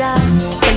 家。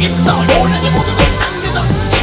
있어. 모든 게 모든 것이 안 되죠.